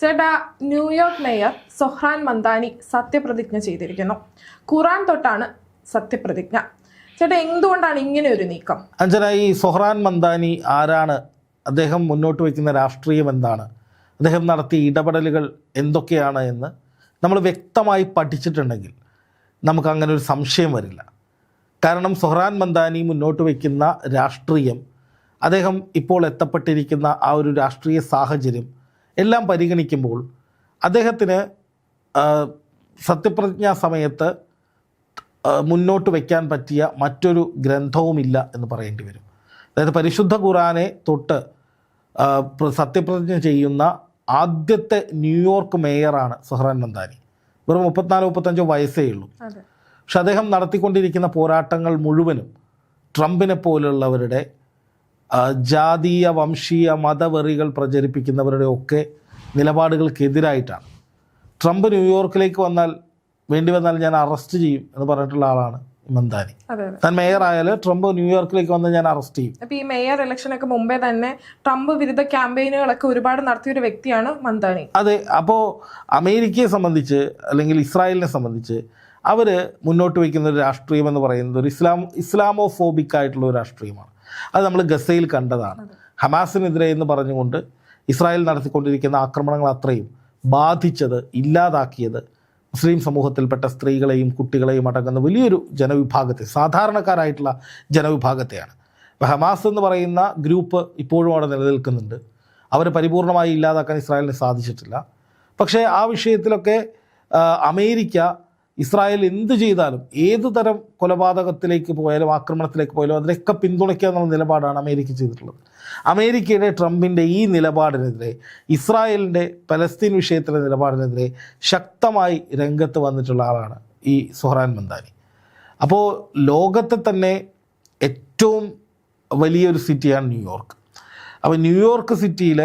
ചേട്ടാ New York mayor Zohran Mamdani സത്യപ്രതിജ്ഞ ചെയ്തിരിക്കുന്നു. ഖുറാൻ തൊട്ടാണ് സത്യപ്രതിജ്ഞ. ചേട്ടാ എന്തുകൊണ്ടാണ് ഇങ്ങനെ ഒരു നീക്കം? അഞ്ജന ഈ സൊഹ്റാൻ മന്ദാനി ആരാണ്? അദ്ദേഹം മുന്നോട്ട് വയ്ക്കുന്ന രാഷ്ട്രീയം എന്താണ്? അദ്ദേഹം നടത്തിയ ഇടപെടലുകൾ എന്തൊക്കെയാണ് എന്ന് നമ്മൾ വ്യക്തമായി പഠിച്ചിട്ടുണ്ടെങ്കിൽ നമുക്ക് അങ്ങനെ ഒരു സംശയം വരില്ല. കാരണം സൊഹ്റാൻ മന്ദാനി മുന്നോട്ട് വയ്ക്കുന്ന രാഷ്ട്രീയം അദ്ദേഹം ഇപ്പോൾ എത്തപ്പെട്ടിരിക്കുന്ന ആ ഒരു രാഷ്ട്രീയ സാഹചര്യം എല്ലാം പരിഗണിക്കുമ്പോൾ അദ്ദേഹത്തിന് സത്യപ്രതിജ്ഞാ സമയത്ത് മുന്നോട്ട് വയ്ക്കാൻ പറ്റിയ മറ്റൊരു ഗ്രന്ഥവുമില്ല എന്ന് പറയേണ്ടി വരും. അതായത് പരിശുദ്ധ ഖുറാനെ തൊട്ട് സത്യപ്രതിജ്ഞ ചെയ്യുന്ന ആദ്യത്തെ ന്യൂയോർക്ക് മേയറാണ് സുഹ്റാൻ മന്ദാനി വെറും മുപ്പത്തിനാല് മുപ്പത്തഞ്ചോ വയസ്സേ ഉള്ളൂ. പക്ഷെ അദ്ദേഹം നടത്തിക്കൊണ്ടിരിക്കുന്ന പോരാട്ടങ്ങൾ മുഴുവനും ട്രംപിനെ പോലുള്ളവരുടെ ജാതീയ വംശീയ മതവെറികൾ പ്രചരിപ്പിക്കുന്നവരുടെ ഒക്കെ നിലപാടുകൾക്കെതിരായിട്ടാണ്. ട്രംപ് ന്യൂയോർക്കിലേക്ക് വന്നാൽ വേണ്ടി വന്നാൽ ഞാൻ അറസ്റ്റ് ചെയ്യും എന്ന് പറഞ്ഞിട്ടുള്ള ആളാണ് മന്ദാനി താൻ മേയർ ആയാൽ ട്രംപ് ന്യൂയോർക്കിലേക്ക് വന്ന് ഞാൻ അറസ്റ്റ് ചെയ്യും. അപ്പൊ ഈ മേയർ ഇലക്ഷനൊക്കെ മുമ്പേ തന്നെ ട്രംപ് വിരുദ്ധ ക്യാമ്പയിനുകളൊക്കെ ഒരുപാട് നടത്തിയ ഒരു വ്യക്തിയാണ് മന്ദാനി അതെ അപ്പോൾ അമേരിക്കയെ സംബന്ധിച്ച് അല്ലെങ്കിൽ ഇസ്രായേലിനെ സംബന്ധിച്ച് അവർ മുന്നോട്ട് വയ്ക്കുന്ന ഒരു രാഷ്ട്രീയം എന്ന് പറയുന്നത് ഒരു ഇസ്ലാം ഇസ്ലാമോഫോബിക് ആയിട്ടുള്ള ഒരു രാഷ്ട്രീയമാണ്. അത് നമ്മൾ ഗസയിൽ കണ്ടതാണ്. ഹമാസിനെതിരെ എന്ന് പറഞ്ഞുകൊണ്ട് ഇസ്രായേൽ നടത്തിക്കൊണ്ടിരിക്കുന്ന ആക്രമണങ്ങൾ അത്രയും ബാധിച്ചത് ഇല്ലാതാക്കിയത് മുസ്ലിം സമൂഹത്തിൽപ്പെട്ട സ്ത്രീകളെയും കുട്ടികളെയും അടങ്ങുന്ന വലിയൊരു ജനവിഭാഗത്തെ സാധാരണക്കാരായിട്ടുള്ള ജനവിഭാഗത്തെയാണ്. ഹമാസ് എന്ന് പറയുന്ന ഗ്രൂപ്പ് ഇപ്പോഴും അവിടെ നിലനിൽക്കുന്നുണ്ട്. അവർ പരിപൂർണമായി ഇല്ലാതാക്കാൻ ഇസ്രായേലിന് സാധിച്ചിട്ടില്ല. പക്ഷേ ആ വിഷയത്തിലൊക്കെ അമേരിക്ക ഇസ്രായേൽ എന്ത് ചെയ്താലും ഏത് തരം കൊലപാതകത്തിലേക്ക് പോയാലും ആക്രമണത്തിലേക്ക് പോയാലും അതിനൊക്കെ പിന്തുണയ്ക്കുക എന്നുള്ള നിലപാടാണ് അമേരിക്ക ചെയ്തിട്ടുള്ളത്. അമേരിക്കയുടെ ട്രംപിന്റെ ഈ നിലപാടിനെതിരെ ഇസ്രായേലിന്റെ പലസ്തീൻ വിഷയത്തിലെ നിലപാടിനെതിരെ ശക്തമായി രംഗത്ത് വന്നിട്ടുള്ള ആളാണ് ഈ സുഹറാൻ മന്ദാനി അപ്പോൾ ലോകത്തെ തന്നെ ഏറ്റവും വലിയൊരു സിറ്റിയാണ് ന്യൂയോർക്ക്. അപ്പോൾ ന്യൂയോർക്ക് സിറ്റിയിൽ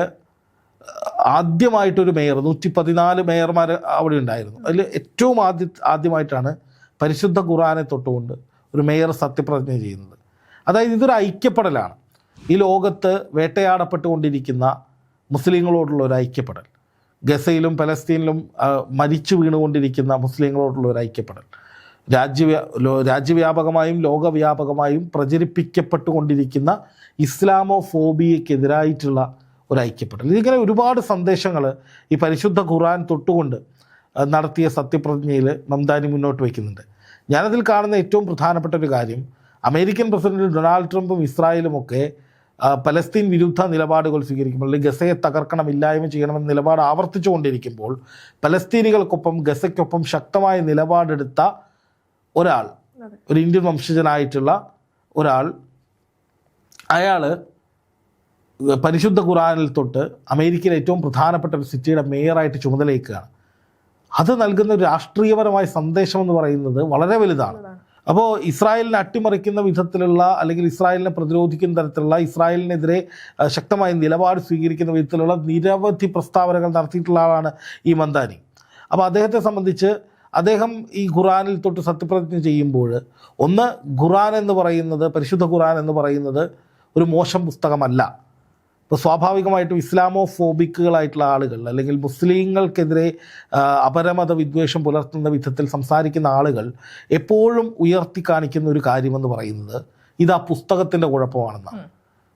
ആദ്യമായിട്ടൊരു മേയർ നൂറ്റി പതിനാല് മേയർമാർ അവിടെ ഉണ്ടായിരുന്നു. അതിൽ ഏറ്റവും ആദ്യ ആദ്യമായിട്ടാണ് പരിശുദ്ധ ഖുറാനെ തൊട്ടുകൊണ്ട് ഒരു മേയർ സത്യപ്രതിജ്ഞ ചെയ്യുന്നത്. അതായത് ഇതൊരു ഐക്യപ്പെടലാണ്. ഈ ലോകത്ത് വേട്ടയാടപ്പെട്ടുകൊണ്ടിരിക്കുന്ന മുസ്ലിങ്ങളോടുള്ള ഒരു ഐക്യപ്പെടൽ. ഗസയിലും പലസ്തീനിലും മരിച്ചു വീണുകൊണ്ടിരിക്കുന്ന മുസ്ലിങ്ങളോടുള്ള ഒരു ഐക്യപ്പെടൽ. രാജ്യവ്യാ രാജ്യവ്യാപകമായും ലോകവ്യാപകമായും പ്രചരിപ്പിക്കപ്പെട്ടുകൊണ്ടിരിക്കുന്ന ഇസ്ലാമോ ഫോബിയക്കെതിരായിട്ടുള്ള ഒരു ഐക്യപ്പെടൽ ഇതിങ്ങനെ ഒരുപാട് സന്ദേശങ്ങൾ ഈ പരിശുദ്ധ ഖുർആൻ തൊട്ടുകൊണ്ട് നടത്തിയ സത്യപ്രതിജ്ഞയിൽ മംദാനി മുന്നോട്ട് വയ്ക്കുന്നുണ്ട്. ഞാനതിൽ കാണുന്ന ഏറ്റവും പ്രധാനപ്പെട്ട ഒരു കാര്യം അമേരിക്കൻ പ്രസിഡന്റ് ഡൊണാൾഡ് ട്രംപും ഇസ്രായേലും ഒക്കെ പലസ്തീൻ വിരുദ്ധ നിലപാടുകൾ സ്വീകരിക്കുമ്പോൾ അല്ലെങ്കിൽ ഗസയെ തകർക്കണം ഇല്ലായ്മ ചെയ്യണമെന്ന നിലപാട് ആവർത്തിച്ചു കൊണ്ടിരിക്കുമ്പോൾ പലസ്തീനികൾക്കൊപ്പം ഗസയ്ക്കൊപ്പം ശക്തമായ നിലപാടെടുത്ത ഒരാൾ ഒരു ഇന്ത്യൻ വംശജനായിട്ടുള്ള ഒരാൾ അയാൾ പരിശുദ്ധ ഖുറാനിൽ തൊട്ട് അമേരിക്കയിലെ ഏറ്റവും പ്രധാനപ്പെട്ട ഒരു സിറ്റിയുടെ മേയറായിട്ട് ചുമതലയേക്കുകയാണ് അത് നൽകുന്ന ഒരു രാഷ്ട്രീയപരമായ സന്ദേശം എന്ന് പറയുന്നത് വളരെ വലുതാണ്. അപ്പോൾ ഇസ്രായേലിനെ അട്ടിമറിക്കുന്ന വിധത്തിലുള്ള അല്ലെങ്കിൽ ഇസ്രായേലിനെ പ്രതിരോധിക്കുന്ന തരത്തിലുള്ള ഇസ്രായേലിനെതിരെ ശക്തമായ നിലപാട് സ്വീകരിക്കുന്ന വിധത്തിലുള്ള നിരവധി പ്രസ്താവനകൾ നടത്തിയിട്ടുള്ള ആളാണ് ഈ മന്ദാനി. അപ്പോൾ അദ്ദേഹത്തെ സംബന്ധിച്ച് അദ്ദേഹം ഈ ഖുറാനിൽ തൊട്ട് സത്യപ്രതിജ്ഞ ചെയ്യുമ്പോൾ ഒന്ന് ഖുറാൻ എന്ന് പറയുന്നത് പരിശുദ്ധ ഖുറാൻ എന്ന് പറയുന്നത് ഒരു മോശം പുസ്തകമല്ല. ഇപ്പോൾ സ്വാഭാവികമായിട്ടും ഇസ്ലാമോ ഫോബിക്കുകളായിട്ടുള്ള ആളുകൾ അല്ലെങ്കിൽ മുസ്ലിങ്ങൾക്കെതിരെ അപരമത വിദ്വേഷം പുലർത്തുന്ന വിധത്തിൽ സംസാരിക്കുന്ന ആളുകൾ എപ്പോഴും ഉയർത്തി കാണിക്കുന്ന ഒരു കാര്യമെന്ന് പറയുന്നത് ഇത് ആ പുസ്തകത്തിന്റെ കുഴപ്പമാണെന്നാണ്.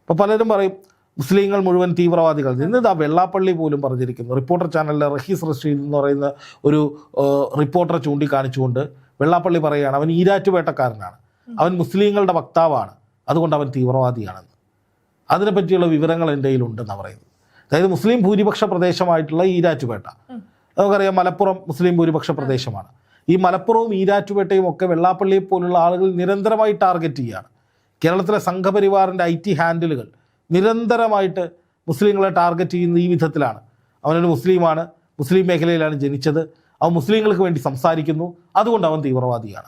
അപ്പോൾ പലരും പറയും മുസ്ലിങ്ങൾ മുഴുവൻ തീവ്രവാദികൾ. ഇന്ന് ഇതാ വെള്ളാപ്പള്ളി പോലും പറഞ്ഞിരിക്കുന്നു. റിപ്പോർട്ടർ ചാനലിലെ റഹീസ് റഷീദ് എന്ന് പറയുന്ന ഒരു റിപ്പോർട്ടറെ ചൂണ്ടിക്കാണിച്ചുകൊണ്ട് വെള്ളാപ്പള്ളി പറയുകയാണ് അവൻ ഈരാറ്റുപേട്ടക്കാരനാണ്. അവൻ മുസ്ലിങ്ങളുടെ വക്താവാണ്. അതുകൊണ്ട് അവൻ തീവ്രവാദിയാണെന്ന് അതിനെപ്പറ്റിയുള്ള വിവരങ്ങൾ എന്റെ കയ്യിലുണ്ടെന്നാണ് പറയുന്നത്. അതായത് മുസ്ലിം ഭൂരിപക്ഷ പ്രദേശമായിട്ടുള്ള ഈരാറ്റുപേട്ട. നമുക്കറിയാം മലപ്പുറം മുസ്ലിം ഭൂരിപക്ഷ പ്രദേശമാണ്. ഈ മലപ്പുറവും ഈരാറ്റുപേട്ടയും ഒക്കെ വെള്ളാപ്പള്ളിയെ പോലുള്ള ആളുകൾ നിരന്തരമായി ടാർഗറ്റ് ചെയ്യുകയാണ്. കേരളത്തിലെ സംഘപരിവാറിന്റെ ഐ ടി ഹാൻഡിലുകൾ നിരന്തരമായിട്ട് മുസ്ലിങ്ങളെ ടാർഗറ്റ് ചെയ്യുന്ന ഈ വിധത്തിലാണ്. അവനൊരു മുസ്ലിമാണ് മുസ്ലിം മേഖലയിലാണ് ജനിച്ചത്. അവൻ മുസ്ലിങ്ങൾക്ക് വേണ്ടി സംസാരിക്കുന്നു. അതുകൊണ്ട് അവൻ തീവ്രവാദിയാണ്.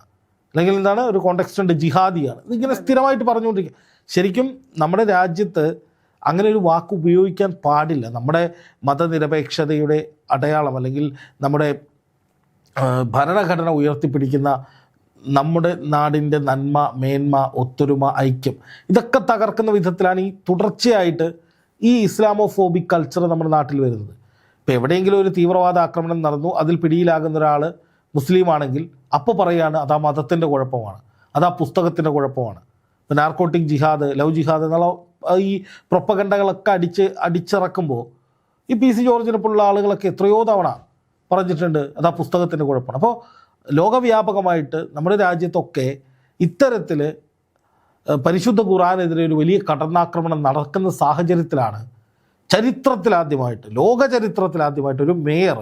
അല്ലെങ്കിൽ എന്താണ്? ഒരു കോണ്ടെക്സ്റ്റ് ഉണ്ട് ജിഹാദിയാണ്. ഇതിങ്ങനെ സ്ഥിരമായിട്ട് പറഞ്ഞുകൊണ്ടിരിക്കുക. ശരിക്കും നമ്മുടെ രാജ്യത്ത് അങ്ങനെ ഒരു വാക്ക് ഉപയോഗിക്കാൻ പാടില്ല. നമ്മുടെ മതനിരപേക്ഷതയുടെ അടയാളം അല്ലെങ്കിൽ നമ്മുടെ ഭരണഘടന ഉയർത്തിപ്പിടിക്കുന്ന നമ്മുടെ നാടിന്റെ നന്മ മേന്മ ഒത്തൊരുമ ഐക്യം ഇതൊക്കെ തകർക്കുന്ന വിധത്തിലാണ് ഈ തുടർച്ചയായിട്ട് ഈ ഇസ്ലാമോഫോബിക് കൾച്ചർ നമ്മുടെ നാട്ടിൽ വരുന്നത്. ഇപ്പോൾ എവിടെയെങ്കിലും ഒരു തീവ്രവാദ ആക്രമണം നടന്നു അതിൽ പിടിയിലാകുന്ന ഒരാൾ മുസ്ലിമാണെങ്കിൽ അപ്പോൾ പറയുകയാണ് അത് ആ മതത്തിന്റെ കുഴപ്പമാണ് അത് ആ പുസ്തകത്തിന്റെ കുഴപ്പമാണ്. നാർക്കോട്ടിക് ജിഹാദ് ലവ് ജിഹാദ് എന്നുള്ള ഈ പ്രൊപ്പഗണ്ടകളൊക്കെ അടിച്ച് അടിച്ചിറക്കുമ്പോൾ ഈ പി സി ജോർജിനെ പോലുള്ള ആളുകളൊക്കെ എത്രയോ തവണ പറഞ്ഞിട്ടുണ്ട് അത് ആ പുസ്തകത്തിന്റെ കുഴപ്പമാണ്. അപ്പോൾ ലോകവ്യാപകമായിട്ട് നമ്മുടെ രാജ്യത്തൊക്കെ ഇത്തരത്തിൽ പരിശുദ്ധ ഖുറാനെതിരെ ഒരു വലിയ കടന്നാക്രമണം നടക്കുന്ന സാഹചര്യത്തിലാണ് ചരിത്രത്തിലാദ്യമായിട്ട് ലോക ചരിത്രത്തിലാദ്യമായിട്ട് ഒരു മേയർ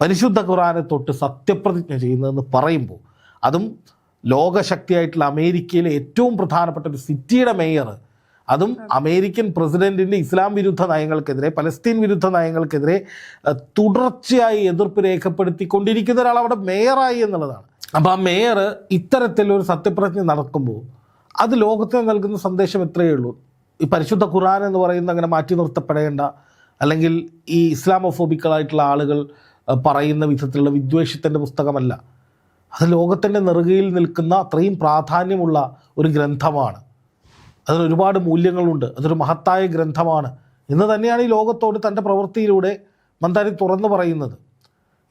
പരിശുദ്ധ ഖുറാനെ തൊട്ട് സത്യപ്രതിജ്ഞ ചെയ്യുന്നതെന്ന് പറയുമ്പോൾ അതും ലോകശക്തിയായിട്ടുള്ള അമേരിക്കയിലെ ഏറ്റവും പ്രധാനപ്പെട്ട ഒരു സിറ്റിയുടെ മേയർ അതും അമേരിക്കൻ പ്രസിഡന്റിന്റെ ഇസ്ലാം വിരുദ്ധ നയങ്ങൾക്കെതിരെ പലസ്തീൻ വിരുദ്ധ നയങ്ങൾക്കെതിരെ തുടർച്ചയായി എതിർപ്പ് രേഖപ്പെടുത്തിക്കൊണ്ടിരിക്കുന്ന ഒരാൾ അവിടെ മേയറായി എന്നുള്ളതാണ്. അപ്പോൾ ആ മേയർ ഇത്തരത്തിലൊരു സത്യപ്രതിജ്ഞ നടക്കുമ്പോൾ അത് ലോകത്തിന് നൽകുന്ന സന്ദേശം എത്രയേ ഉള്ളൂ? ഈ പരിശുദ്ധ ഖുർആൻ എന്ന് പറയുന്നത് അങ്ങനെ മാറ്റി നിർത്തപ്പെടേണ്ട അല്ലെങ്കിൽ ഈ ഇസ്ലാമോഫോബിക്കളായിട്ടുള്ള ആളുകൾ പറയുന്ന വിധത്തിലുള്ള വിദ്വേഷത്തിന്റെ പുസ്തകമല്ല. അത് ലോകത്തിന്റെ നെറുകയിൽ നിൽക്കുന്ന അത്രയും പ്രാധാന്യമുള്ള ഒരു ഗ്രന്ഥമാണ്. അതിന് ഒരുപാട് മൂല്യങ്ങളുണ്ട്. അതൊരു മഹത്തായ ഗ്രന്ഥമാണ്. എന്ന് തന്നെയാണ് ഈ ലോകത്തോട് തന്റെ പ്രവൃത്തിയിലൂടെ മന്ദാരി തുറന്നു പറയുന്നത്.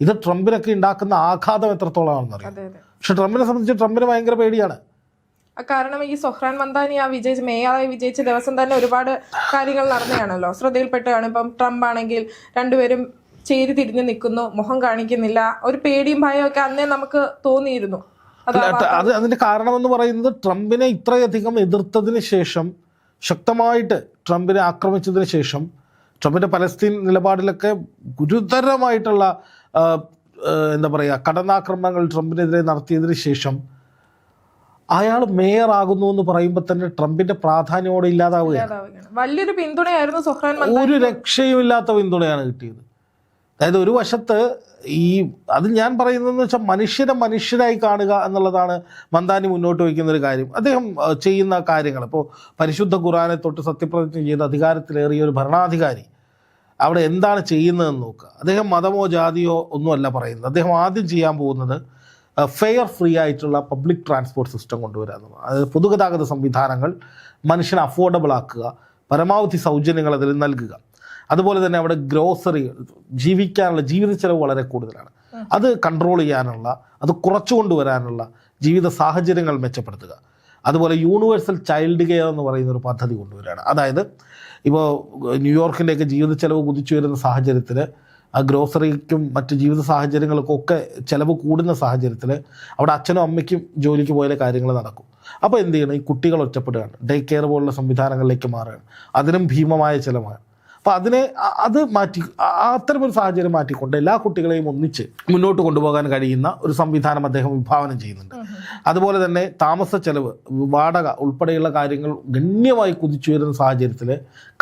ഇത് ട്രംപിനൊക്കെ ഉണ്ടാക്കുന്ന ആഘാതം എത്രത്തോളമാണെന്നറിയാം പക്ഷെ ട്രംപിനെ സംബന്ധിച്ച് ട്രംപിന് ഭയങ്കര പേടിയാണ്. കാരണം ഈ സൊഹ്റാൻ മന്ദാനി ആ വിജയിച്ച് മേയറായി വിജയിച്ച ദിവസം തന്നെ ഒരുപാട് കാര്യങ്ങൾ നടന്നതാണല്ലോ. ശ്രദ്ധയിൽപ്പെട്ടാണ് ഇപ്പം ട്രംപ് ആണെങ്കിൽ രണ്ടുപേരും ചേരി തിരിഞ്ഞു നിൽക്കുന്നു മുഖം കാണിക്കുന്നില്ല. ഒരു പേടിയും ഭയവും ഒക്കെ അന്നേ നമുക്ക് തോന്നിയിരുന്നു. അത് അതിന്റെ കാരണം എന്ന് പറയുന്നത് ട്രംപിനെ ഇത്രയധികം എതിർത്തതിന് ശേഷം ശക്തമായിട്ട് ട്രംപിനെ ആക്രമിച്ചതിന് ശേഷം ട്രംപിന്റെ പലസ്തീൻ നിലപാടിലൊക്കെ ഗുരുതരമായിട്ടുള്ള എന്താ പറയുക കടന്നാക്രമണങ്ങൾ ട്രംപിനെതിരെ നടത്തിയതിന് ശേഷം അയാൾ മേയർ ആകുന്നു എന്ന് പറയുമ്പോൾ തന്നെ ട്രംപിന്റെ പ്രാധാന്യമോടെ ഇല്ലാതാവുകയാണ്. വലിയൊരു പിന്തുണയായിരുന്നു ഒരു രക്ഷയുമില്ലാത്ത പിന്തുണയാണ് കിട്ടിയത്. അതായത് ഒരു വശത്ത് ഈ അത് ഞാൻ പറയുന്നതെന്ന് വെച്ചാൽ മനുഷ്യരെ മനുഷ്യരായി കാണുക എന്നുള്ളതാണ് മന്ദാനി മുന്നോട്ട് വയ്ക്കുന്ന ഒരു കാര്യം. അദ്ദേഹം ചെയ്യുന്ന കാര്യങ്ങൾ. ഇപ്പോൾ പരിശുദ്ധ ഖുറാനെ തൊട്ട് സത്യപ്രതിജ്ഞ ചെയ്ത് അധികാരത്തിലേറിയ ഒരു ഭരണാധികാരി. അവിടെ എന്താണ് ചെയ്യുന്നതെന്ന് നോക്കുക. അദ്ദേഹം മതമോ ജാതിയോ ഒന്നുമല്ല പറയുന്നത്. അദ്ദേഹം ആദ്യം ചെയ്യാൻ പോകുന്നത് ഫെയർ ഫ്രീ ആയിട്ടുള്ള പബ്ലിക് ട്രാൻസ്പോർട്ട് സിസ്റ്റം കൊണ്ടുവരിക എന്നുള്ളത് അതായത് പൊതുഗതാഗത സംവിധാനങ്ങൾ മനുഷ്യന് അഫോർഡബിൾ ആക്കുക പരമാവധി സൗജന്യങ്ങൾ അതിൽ നൽകുക. അതുപോലെ തന്നെ അവിടെ ഗ്രോസറി ജീവിക്കാനുള്ള ജീവിത ചെലവ് വളരെ കൂടുതലാണ്. അത് കൺട്രോൾ ചെയ്യാനുള്ള അത് കുറച്ചു കൊണ്ടുവരാനുള്ള ജീവിത സാഹചര്യങ്ങൾ മെച്ചപ്പെടുത്തുക. അതുപോലെ യൂണിവേഴ്സൽ ചൈൽഡ് കെയർ എന്ന് പറയുന്ന ഒരു പദ്ധതി കൊണ്ടുവരികയാണ്. അതായത് ഇപ്പോൾ ന്യൂയോർക്കിന്റെയൊക്കെ ജീവിത ചെലവ് കുതിച്ചു വരുന്ന സാഹചര്യത്തിൽ ആ ഗ്രോസറിക്കും മറ്റ് ജീവിത സാഹചര്യങ്ങൾക്കും ഒക്കെ ചിലവ് കൂടുന്ന സാഹചര്യത്തിൽ അവിടെ അച്ഛനും അമ്മയ്ക്കും ജോലിക്ക് പോയ കാര്യങ്ങൾ നടക്കും. അപ്പോൾ എന്ത് ചെയ്യണം? ഈ കുട്ടികൾ ഒറ്റപ്പെടുകയാണ്. ഡേ കെയർ പോലുള്ള സംവിധാനങ്ങളിലേക്ക് മാറുകയാണ്. അതിനും ഭീമമായ ചിലവാണ്. അപ്പോൾ അതിനെ അത് മാറ്റി അത്തരമൊരു അത്തരം ഒരു സാഹചര്യം മാറ്റിക്കൊണ്ട് എല്ലാ കുട്ടികളെയും ഒന്നിച്ച് മുന്നോട്ട് കൊണ്ടുപോകാൻ കഴിയുന്ന ഒരു സംവിധാനം അദ്ദേഹം വിഭാവനം ചെയ്യുന്നുണ്ട്. അതുപോലെ തന്നെ താമസ ചെലവ് വാടക ഉൾപ്പെടെയുള്ള കാര്യങ്ങൾ ഗണ്യമായി കുതിച്ചു വരുന്ന സാഹചര്യത്തിൽ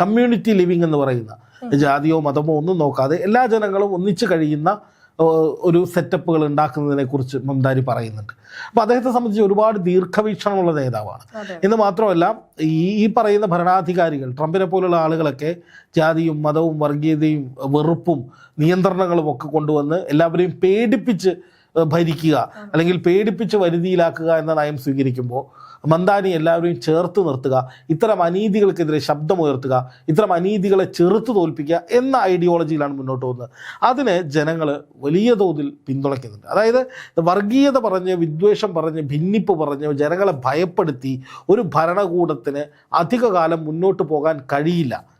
കമ്മ്യൂണിറ്റി ലിവിംഗ് എന്ന് പറയുന്ന ജാതിയോ മതമോ ഒന്നും നോക്കാതെ എല്ലാ ജനങ്ങളും ഒന്നിച്ച് കഴിയുന്ന ഒരു സെറ്റപ്പുകൾ ഉണ്ടാക്കുന്നതിനെ കുറിച്ച് മംദാരി പറയുന്നുണ്ട്. അപ്പൊ അദ്ദേഹത്തെ സംബന്ധിച്ച് ഒരുപാട് ദീർഘവീക്ഷണമുള്ള നേതാവാണ് എന്ന് മാത്രമല്ല ഈ ഈ പറയുന്ന ഭരണാധികാരികൾ ട്രംപിനെ പോലുള്ള ആളുകളൊക്കെ ജാതിയും മതവും വർഗീയതയും വെറുപ്പും നിയന്ത്രണങ്ങളും ഒക്കെ കൊണ്ടുവന്ന് എല്ലാവരെയും പേടിപ്പിച്ച് ഭരിക്കുക അല്ലെങ്കിൽ പേടിപ്പിച്ച് വരുതിയിലാക്കുക എന്ന നയം സ്വീകരിക്കുമ്പോൾ മന്ദാനി എല്ലാവരെയും ചേർത്ത് നിർത്തുക. ഇത്തരം അനീതികൾക്കെതിരെ ശബ്ദമുയർത്തുക ഇത്തരം അനീതികളെ ചെറുത്ത് തോൽപ്പിക്കുക എന്ന ഐഡിയോളജിയിലാണ് മുന്നോട്ട് പോകുന്നത്. അതിന് ജനങ്ങൾ വലിയ തോതിൽ പിന്തുണയ്ക്കുന്നുണ്ട്. അതായത് വർഗീയത പറഞ്ഞ് വിദ്വേഷം പറഞ്ഞ് ഭിന്നിപ്പ് പറഞ്ഞ് ജനങ്ങളെ ഭയപ്പെടുത്തി ഒരു ഭരണകൂടത്തിന് അധികകാലം മുന്നോട്ട് പോകാൻ കഴിയില്ല.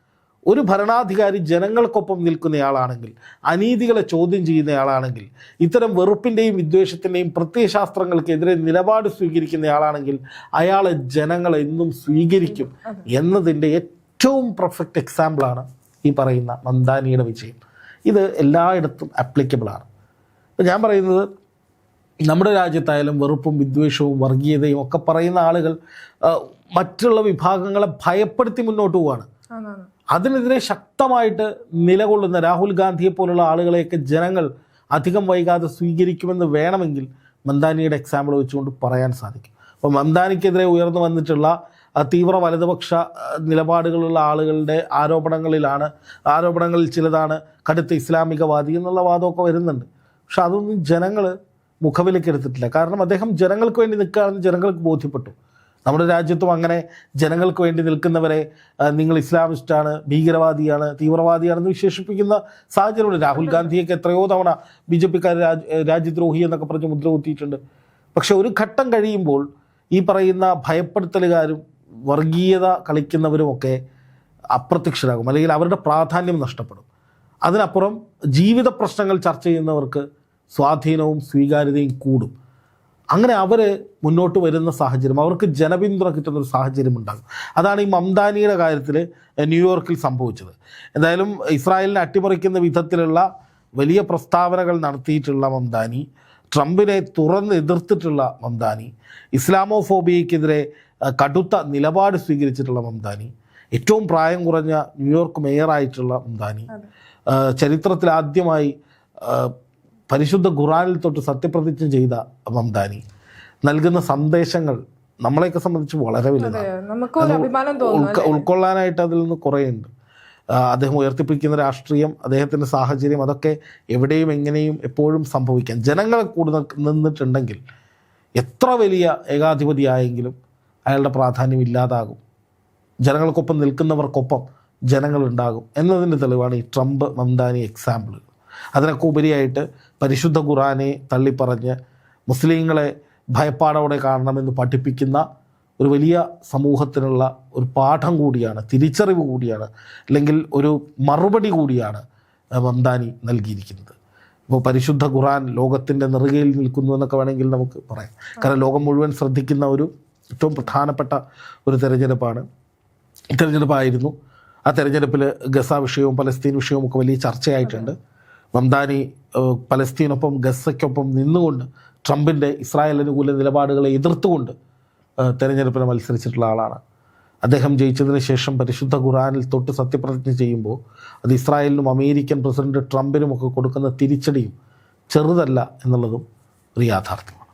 ഒരു ഭരണാധികാരി ജനങ്ങൾക്കൊപ്പം നിൽക്കുന്നയാളാണെങ്കിൽ അനീതികളെ ചോദ്യം ചെയ്യുന്നയാളാണെങ്കിൽ ഇത്തരം വെറുപ്പിന്റെയും വിദ്വേഷത്തിന്റെയും പ്രത്യയശാസ്ത്രങ്ങൾക്കെതിരെ നിലപാട് സ്വീകരിക്കുന്നയാളാണെങ്കിൽ അയാളെ ജനങ്ങൾ എന്നും സ്വീകരിക്കും എന്നതിന്റെ ഏറ്റവും പെർഫെക്റ്റ് എക്സാമ്പിളാണ് ഈ പറയുന്ന മന്ദാനിയുടെ വിജയം. ഇത് എല്ലായിടത്തും ആപ്ലിക്കബിളാണ് ഇപ്പം ഞാൻ പറയുന്നത് നമ്മുടെ രാജ്യത്തായാലും വെറുപ്പും വിദ്വേഷവും വർഗീയതയും ഒക്കെ പറയുന്ന ആളുകൾ മറ്റുള്ള വിഭാഗങ്ങളെ ഭയപ്പെടുത്തി മുന്നോട്ട് ആണാണ് അതിനെതിരെ ശക്തമായിട്ട് നിലകൊള്ളുന്ന രാഹുൽ ഗാന്ധിയെ പോലുള്ള ആളുകളെയൊക്കെ ജനങ്ങൾ അധികം വൈകാതെ സ്വീകരിക്കുമെന്ന് വേണമെങ്കിൽ മന്ദാനിയുടെ എക്സാമ്പിൾ വെച്ചുകൊണ്ട് പറയാൻ സാധിക്കും. അപ്പോൾ മന്ദാനിക്കെതിരെ ഉയർന്നു വന്നിട്ടുള്ള തീവ്ര വലതുപക്ഷ നിലപാടുകളുള്ള ആളുകളുടെ ആരോപണങ്ങളിലാണ് ആരോപണങ്ങളിൽ ചിലതാണ് കടുത്ത ഇസ്ലാമികവാദി എന്നുള്ള വാദമൊക്കെ വരുന്നുണ്ട്. പക്ഷെ അതൊന്നും ജനങ്ങൾ മുഖവിലേക്ക് എടുത്തിട്ടില്ല. കാരണം അദ്ദേഹം ജനങ്ങൾക്ക് വേണ്ടി നിൽക്കുകയാണെന്ന് ജനങ്ങൾക്ക് ബോധ്യപ്പെട്ടു. നമ്മുടെ രാജ്യത്തും അങ്ങനെ ജനങ്ങൾക്ക് വേണ്ടി നിൽക്കുന്നവരെ നിങ്ങൾ ഇസ്ലാമിസ്റ്റാണ് ഭീകരവാദിയാണ് തീവ്രവാദിയാണെന്ന് വിശേഷിപ്പിക്കുന്ന സാഹചര്യമുണ്ട്. രാഹുൽ ഗാന്ധിയൊക്കെ എത്രയോ തവണ ബി ജെ പിക്കാർ രാജ്യദ്രോഹി എന്നൊക്കെ പറഞ്ഞ് മുദ്ര കുത്തിയിട്ടുണ്ട്. പക്ഷെ ഒരു ഘട്ടം കഴിയുമ്പോൾ ഈ പറയുന്ന ഭയപ്പെടുത്തലുകാരും വർഗീയത കളിക്കുന്നവരുമൊക്കെ അപ്രത്യക്ഷരാകും. അല്ലെങ്കിൽ അവരുടെ പ്രാധാന്യം നഷ്ടപ്പെടും. അതിനപ്പുറം ജീവിത പ്രശ്നങ്ങൾ ചർച്ച ചെയ്യുന്നവർക്ക് സ്വാധീനവും സ്വീകാര്യതയും കൂടും. അങ്ങനെ അവർ മുന്നോട്ട് വരുന്ന സാഹചര്യം അവർക്ക് ജനപിന്തുണ കിട്ടുന്ന ഒരു സാഹചര്യം ഉണ്ടാകും. അതാണ് ഈ മംദാനിയുടെ കാര്യത്തിൽ ന്യൂയോർക്കിൽ സംഭവിച്ചത്. എന്തായാലും ഇസ്രായേലിനെ അട്ടിമറിക്കുന്ന വിധത്തിലുള്ള വലിയ പ്രസ്താവനകൾ നടത്തിയിട്ടുള്ള മംദാനി ട്രംപിനെ തുറന്ന് എതിർത്തിട്ടുള്ള മംദാനി ഇസ്ലാമോഫോബിയയ്ക്കെതിരെ അഹ്, കടുത്ത നിലപാട് സ്വീകരിച്ചിട്ടുള്ള മംദാനി ഏറ്റവും പ്രായം കുറഞ്ഞ ന്യൂയോർക്ക് മേയറായിട്ടുള്ള മംദാനി ചരിത്രത്തിൽ ആദ്യമായി പരിശുദ്ധ ഖുറാനിൽ തൊട്ട് സത്യപ്രതിജ്ഞ ചെയ്ത മംദാനി നൽകുന്ന സന്ദേശങ്ങൾ നമ്മളെയൊക്കെ സംബന്ധിച്ച് വളരെ വലുതാണ്. ഉൾക്കൊള്ളാനായിട്ട് അതിൽ നിന്ന് കുറേയുണ്ട്. അദ്ദേഹം ഉയർത്തിപ്പിക്കുന്ന രാഷ്ട്രീയം അദ്ദേഹത്തിന്റെ സാഹചര്യം അതൊക്കെ എവിടെയും എങ്ങനെയും എപ്പോഴും സംഭവിക്കാം. ജനങ്ങളെ കൂടെ നിന്നിട്ടുണ്ടെങ്കിൽ എത്ര വലിയ ഏകാധിപതിയായെങ്കിലും അയാളുടെ പ്രാധാന്യം ഇല്ലാതാകും. ജനങ്ങൾക്കൊപ്പം നിൽക്കുന്നവർക്കൊപ്പം ജനങ്ങളുണ്ടാകും എന്നതിന്റെ തെളിവാണ് ഈ ട്രംപ് മംദാനി എക്സാമ്പിൾ അതിനൊക്കെ ഉപരിയായിട്ട് പരിശുദ്ധ ഖുറാനെ തള്ളിപ്പറഞ്ഞ് മുസ്ലിങ്ങളെ ഭയപ്പാടോടെ കാണണമെന്ന് പഠിപ്പിക്കുന്ന ഒരു വലിയ സമൂഹത്തിനുള്ള ഒരു പാഠം കൂടിയാണ് തിരിച്ചറിവ് കൂടിയാണ് അല്ലെങ്കിൽ ഒരു മറുപടി കൂടിയാണ് മംദാനി നൽകിയിരിക്കുന്നത്. ഇപ്പോൾ പരിശുദ്ധ ഖുറാൻ ലോകത്തിന്റെ നെറുകയിൽ നിൽക്കുന്നു എന്നൊക്കെ വേണമെങ്കിൽ നമുക്ക് പറയാം. കാരണം ലോകം മുഴുവൻ ശ്രദ്ധിക്കുന്ന ഒരു ഏറ്റവും പ്രധാനപ്പെട്ട ഒരു തെരഞ്ഞെടുപ്പാണ്. തെരഞ്ഞെടുപ്പായിരുന്നു. ആ തെരഞ്ഞെടുപ്പിൽ ഗസ വിഷയവും പലസ്തീൻ വിഷയവും ഒക്കെ വലിയ ചർച്ചയായിട്ടുണ്ട്. മംദാനി പലസ്തീനൊപ്പം ഗസയ്ക്കൊപ്പം നിന്നുകൊണ്ട് ട്രംപിന്റെ ഇസ്രായേൽ അനുകൂല നിലപാടുകളെ എതിർത്തുകൊണ്ട് തെരഞ്ഞെടുപ്പിന് മത്സരിച്ചിട്ടുള്ള ആളാണ്. അദ്ദേഹം ജയിച്ചതിന് ശേഷം പരിശുദ്ധ ഖുറാനിൽ തൊട്ട് സത്യപ്രതിജ്ഞ ചെയ്യുമ്പോൾ അത് ഇസ്രായേലിനും അമേരിക്കൻ പ്രസിഡന്റ് ട്രംപിനും ഒക്കെ കൊടുക്കുന്ന തിരിച്ചടിയും ചെറുതല്ല എന്നുള്ളതും ഒരു യാഥാർത്ഥ്യമാണ്.